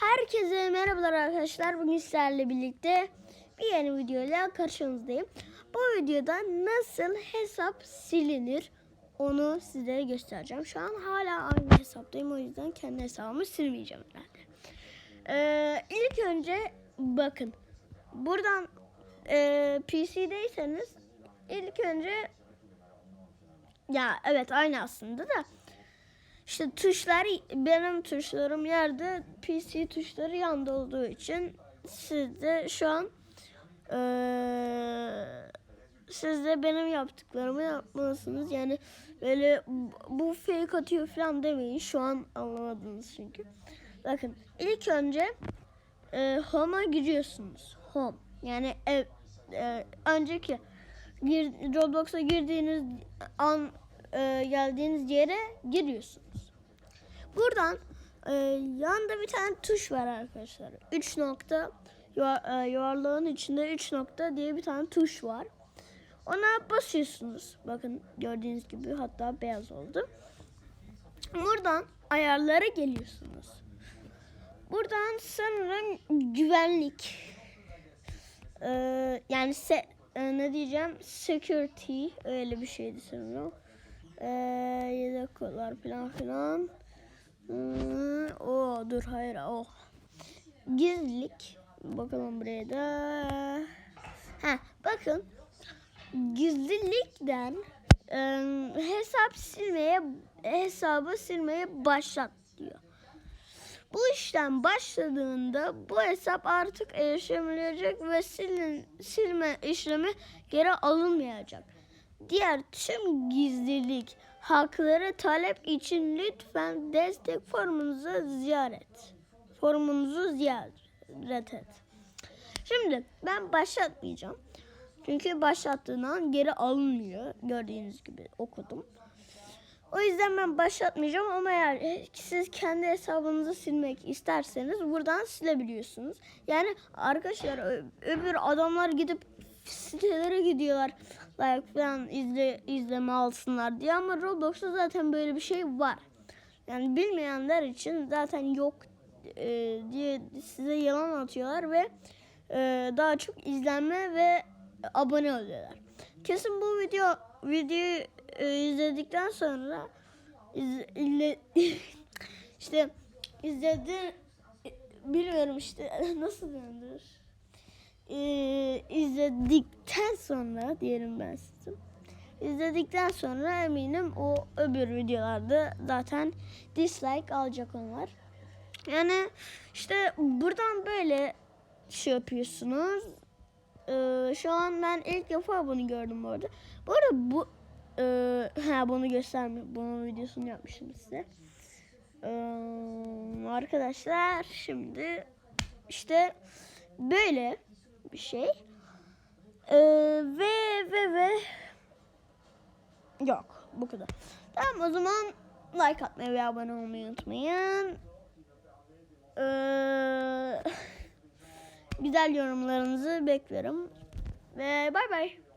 Herkese merhabalar arkadaşlar. Bugün sizlerle birlikte bir yeni videoyla karşınızdayım. Bu videoda nasıl hesap silinir onu size göstereceğim. Şu an hala aynı hesaptayım. O yüzden kendi hesabımı silmeyeceğim herhalde. Ee, ilk önce bakın. Buradan e, PC'deyseniz ilk önce ya evet aynı aslında da işte tuşlar benim tuşlarım yerde PC tuşları yanda olduğu için siz de şu an eee siz de benim yaptıklarımı yapmalısınız. Yani böyle bu fake atıyor falan demeyin. Şu an anlamadınız çünkü. Bakın ilk önce e, home'a giriyorsunuz. Home. Yani ev, e, önceki gir, Roblox'a girdiğiniz an e, geldiğiniz yere giriyorsunuz. Buradan e, yanda bir tane tuş var arkadaşlar. 3 nokta e, yuvarlağın içinde 3 nokta diye bir tane tuş var. Ona basıyorsunuz. Bakın gördüğünüz gibi hatta beyaz oldu. Buradan ayarlara geliyorsunuz. Buradan sanırım güvenlik e, yani se, e, ne diyeceğim security öyle bir şeydi sanırım. E, yedek kodlar falan filan. Hmm, o dur hayır o. Gizlilik. Bakalım buraya da. Ha bakın. Gizlilikten e, hesap silmeye hesabı silmeye başlat diyor. Bu işlem başladığında bu hesap artık erişemilecek ve silin, silme işlemi geri alınmayacak. Diğer tüm gizlilik hakları talep için lütfen destek forumunuzu ziyaret. Forumunuzu ziyaret et. Şimdi ben başlatmayacağım. Çünkü başlattığından geri alınmıyor. Gördüğünüz gibi okudum. O yüzden ben başlatmayacağım ama eğer siz kendi hesabınızı silmek isterseniz buradan silebiliyorsunuz. Yani arkadaşlar öbür adamlar gidip sitelere gidiyorlar like falan izle, izleme alsınlar diye ama Roblox'ta zaten böyle bir şey var. Yani bilmeyenler için zaten yok e, diye size yalan atıyorlar ve e, daha çok izlenme ve abone oluyorlar. Kesin bu video videoyu e, izledikten sonra iz, ille, işte izledi bilmiyorum işte nasıl döndür. E, izledikten sonra diyelim ben size. İzledikten sonra eminim o öbür videolarda zaten dislike alacak onlar. Yani işte buradan böyle şey yapıyorsunuz. Ee, şu an ben ilk defa bunu gördüm bu arada. Bu arada bu e, ha bunu göstermiyor. Bunun videosunu yapmışım size. Ee, arkadaşlar şimdi işte böyle bir şey. Ee, ve ve ve yok bu kadar. Tamam o zaman like atmayı ve abone olmayı unutmayın. Ee, güzel yorumlarınızı beklerim. Ve bay bay.